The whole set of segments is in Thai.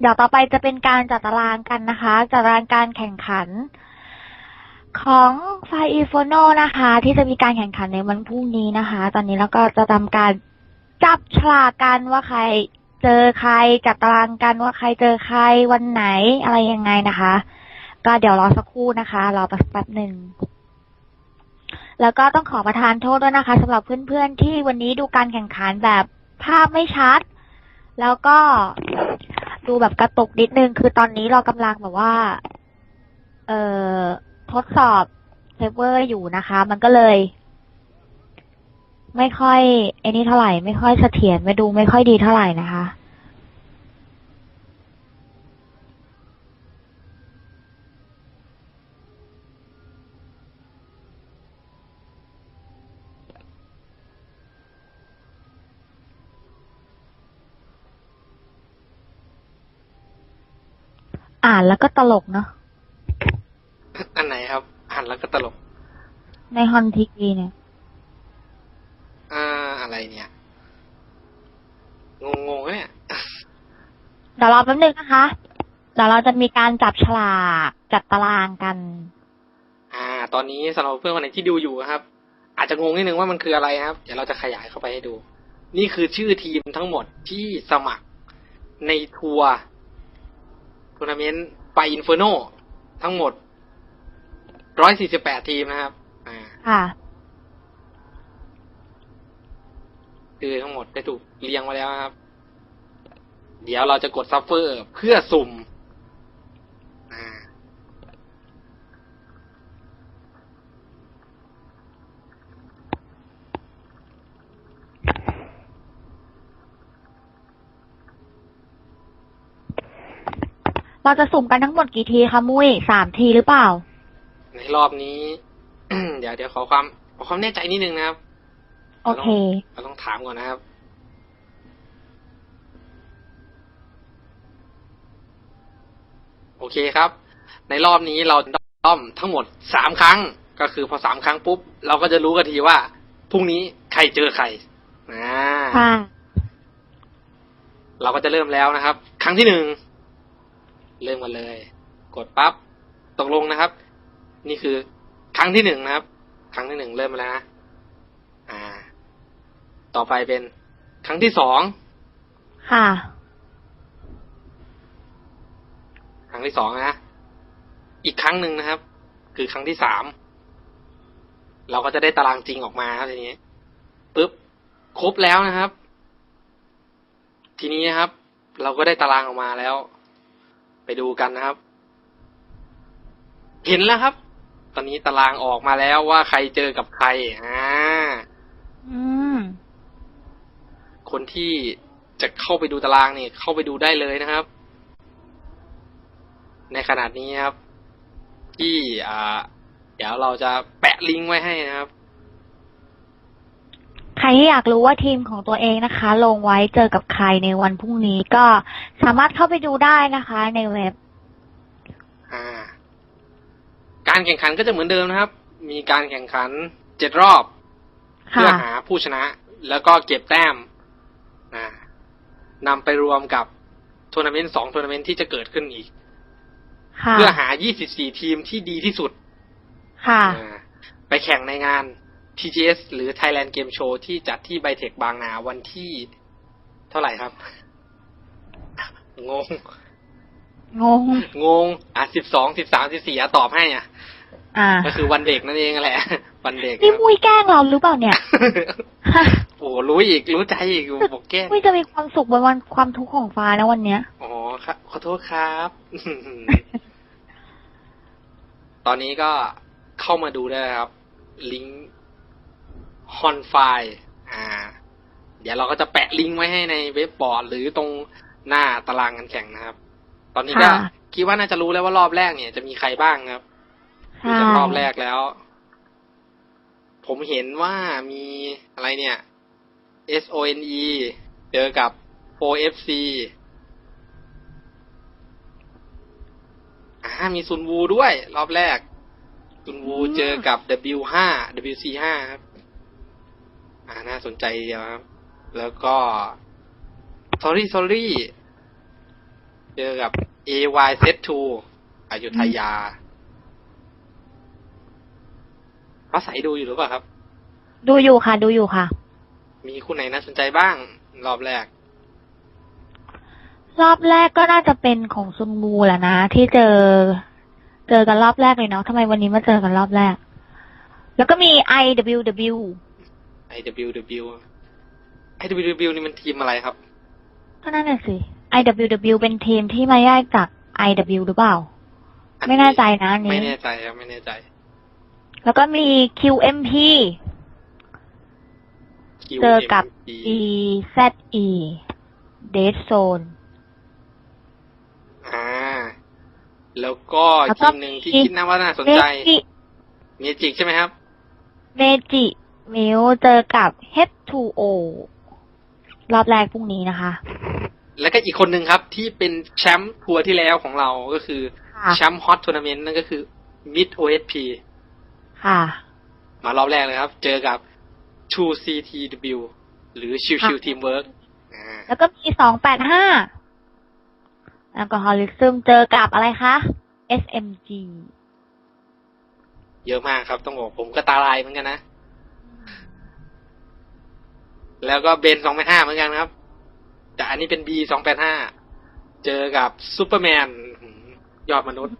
เดี๋ยวต่อไปจะเป็นการจัดตารางกันนะคะ จัดตารางการแข่งขัน ของไฟอีโฟโนนะคะ ที่จะมีการแข่งขันในวันพรุ่งนี้นะคะ ตอนนี้เราก็จะทำการจับฉลากกันว่าใครเจอใครจัดตารางกันว่าใครเจอใครวันไหนอะไรยังไงนะคะ ก็เดี๋ยวรอสักครู่นะคะรอแป๊บหนึ่งแล้วก็ต้องขอประทานโทษด้วยนะคะสำหรับเพื่อนๆที่วันนี้ดูการแข่งขันแบบภาพไม่ชัด แล้วก็ ดูแบบกระตุกนิดนึง คือตอนนี้เรากำลังแบบว่า เอ่อ ทดสอบเซิร์ฟเวอร์อยู่นะคะ มันก็เลย ไม่ค่อยไอ้นี่เท่าไหร่ ไม่ค่อยเสถียรไม่ดูไม่ค่อยดีเท่าไหร่นะคะ อ่านแล้วก็ตลกเนาะอันไหนครับ อ่านแล้วก็ตลก ในฮอนทีวีเนี่ย อ่าอะไรเนี่ยงงงๆเนี่ยเดี๋ยวรอแป๊บนึงนะคะ เดี๋ยวเราจะมีการจับฉลากจัดตารางกัน อ่า ตอนนี้สำหรับเพื่อนคนไหนที่ดูอยู่ครับ อาจจะงงนิดนึงว่ามันคืออะไรครับ เดี๋ยวเราจะขยายเข้าไปให้ดู นี่คือชื่อทีมทั้งหมดที่สมัครในทัวร์ ทัวร์นาเมนต์ไปอินเฟอร์โนทั้งหมด148ทีมนะครับ อ่าค่ะ คือทั้งหมดได้ถูกเรียงมาแล้วนะครับ เดี๋ยวเราจะกดซัฟเฟอร์เพื่อสุ่ม อ่า เราจะสุ่มกันทั้งหมดกี่ทีคะมุ้ยสามทีหรือเปล่า ในรอบนี้ เดี๋ยวเดี๋ยวขอความขอความแน่ใจนิดนึงนะครับโอเคเราต้องถามก่อนนะครับ โอเคครับ ในรอบนี้เราต้อมทั้งหมดสามครั้ง ก็คือพอสามครั้งปุ๊บ เราก็จะรู้กันทีว่าพรุ่งนี้ใครเจอใครอ่าค่ะเราก็จะเริ่มแล้วนะครับ ครั้งที่หนึ่ง เริ่มกันเลย กดปั๊บตกลงนะครับ นี่คือครั้งที่หนึ่งนะครับ ครั้งที่หนึ่งเริ่มมาแล้วนะอ่า ต่อไปเป็นครั้งที่สองค่ะ ครั้งที่สองนะอีกครั้งหนึ่งนะครับ คือครั้งที่สามเราก็จะได้ตารางจริงออกมาครับทีนี้ปุ๊บครบแล้วนะครับ ทีนี้นะครับ เราก็ได้ตารางออกมาแล้ว ไปดูกันนะครับ เห็นแล้วครับ ตอนนี้ตารางออกมาแล้วว่าใครเจอกับใครอ่าอืมคนที่จะเข้าไปดูตารางเนี่ย เข้าไปดูได้เลยนะครับ ในขนาดนี้ครับ ที่อ่า เดี๋ยวเราจะแปะลิงก์ไว้ให้นะครับใค รที่อยากรู้ว่าทีมของตัวเองนะคะ ลงไว้เจอกับใครในวันพรุ่งนี้ก็สามารถเข้าไปดูได้นะคะ ในเว็บ อ่า การแข่งขันก็จะเหมือนเดิมนะครับ มีการแข่งขันเจ็ดรอบ เพื่อค่ะ หาผู้ชนะ แล้วก็เก็บแต้มอ่านำไปรวมกับทัวร์นาเมนต์สองทัวร์นาเมนต์ที่จะเกิดขึ้นอีก ค่ะ เพื่อหา 24 ทีมที่ดีที่สุดค่ะ อ่าไปแข่งในงาน TGS หรือ Thailand Game Show ที่จัดที่ไบเทคบางนาวันที่เท่าไหร่ครับ งง งง งง อะสิบสองสิบสามสิบสี่ตอบให้อะ อ่า ก็คือวันเด็กนั่นเองแหละ วันเด็กนี่ครับมุ้ยแกล้งเราหรือเปล่าเนี่ยโอ้รู้อีกรู้ใจอีกบอกแก้มุ้ยจะมีความสุขบนวันความทุกข์ของฟ้านะวันเนี้ยอ๋อครับขอโทษครับ ตอนนี้ก็เข้ามาดูได้ครับ ลิงก์ ฮอนไฟอ่า เดี๋ยวเราก็จะแปะลิงก์ไว้ให้ในเว็บบอร์ด หรือตรงหน้าตารางการแข่งนะครับ ตอนนี้ก็ค่ะ คิดว่าน่าจะรู้แล้วว่ารอบแรกเนี่ยจะมีใครบ้างครับ ดูใช่จากรอบแรกแล้ว ผมเห็นว่ามีอะไรเนี่ย S O N E เจอกับ O F C อ่ามีซุนวูด้วย รอบแรกซุนวูเจอกับ W ห้า W C ห้าครับ อ่าน่าสนใจทีเดียวครับ แล้วก็ sorry sorry เจอกับ AY Set 2อยุธยาฟ้าใสดูอยู่หรือเปล่าครับ ดูอยู่ค่ะ ดูอยู่ค่ะ มีคู่ไหนน่าสนใจบ้าง รอบแรก รอบแรกก็น่าจะเป็นของซุนบูแหละนะ ที่เจอ เจอกันรอบแรกเลยเนาะทำไมวันนี้มาเจอกันรอบแรก แล้วก็มี IWW IWW IWW นี่มันทีมอะไรครับ ก็นั่นน่ะสิ IWW เป็นทีมที่มาแยกจาก IW หรือเปล่า อัไม่แน่ใจนะอันไม่นี้ แน่ใจครับไม่แน่ใจ แล้วก็มี QMP เจอกับ QMP EZE Dead Zone อ่า แล้วก็แล้วก็ทีมหนึ่งที่มี คิดน่าว่าน่าสนเมใจจิเมจิกใช่ไหมครับ เมจิ มิวเจอกับ H2O รอบแรกพรุ่งนี้นะคะ แล้วก็อีกคนหนึ่งครับที่เป็นแชมป์ทัวร์ที่แล้วของเราก็คือค่ะ แชมป์ฮอตทัวร์นาเมนต์นั่นก็คือ Mid OSP ค่ะ มารอบแรกเลยครับ เจอกับ True CTW หรือชิวชิวค่ะ ทีมเวิร์กอ่าแล้วก็มีสองแปดห้าแอลกอฮอลิซึมเจอกับอะไรคะ SMG เยอะมากครับต้องบอกผมก็ตาลายเหมือนกันนะ แล้วก็เบนสองแปดห้าเหมือนกันครับ แต่อันนี้เป็น B สองแปดห้าเจอกับซูเปอร์แมนหืมยอดมนุษย์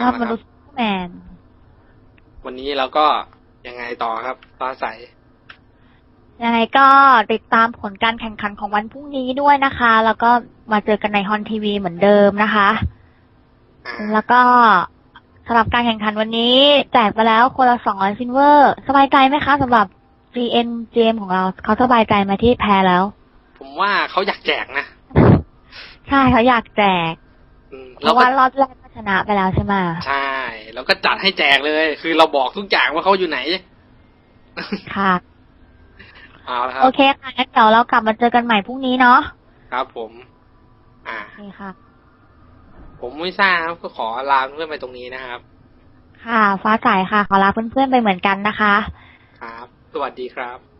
รอบมเอาละคนุรัษบย์แมน วันนี้เราก็ยังไงต่อครับฟ้าใสยังไงก็ติดตามผลการแข่งขันของวันพรุ่งนี้ด้วยนะคะ แล้วก็มาเจอกันในฮอนทีวีเหมือนเดิมนะคะอ่าแล้วก็สำหรับการแข่งขันวันนี้ แจกไปแล้วคนละสองร้อยซินเวอร์ สบายใจไหมคะสำหรับ GN GM ของเราเขาสบายใจไหมาที่แพ้แล้ว ผมว่าเขาอยากแจกนะใช่เขาอยากแจกอืมเพเราราะก็ว่ารอบแรกก็ชนะไปแล้วใช่ไหมใช่ แล้วก็จัดให้แจกเลย คือเราบอกทุกอย่างว่าเขาอยู่ไหนค่ะเอาละครัโอบเคค่ะงั้นเดี๋ยวเรากลับมาเจอกันใหม่พรุ่งนี้เนาะครับผม อ่าโอเคค่ะ ผมไม่ทราบครับก็ขอลาเพื่อนไปตรงนี้นะครับ ค่ะ ฟ้าใสค่ะ ขอลาเพื่อนๆไปเหมือนกันนะคะ ครับ สวัสดีครับ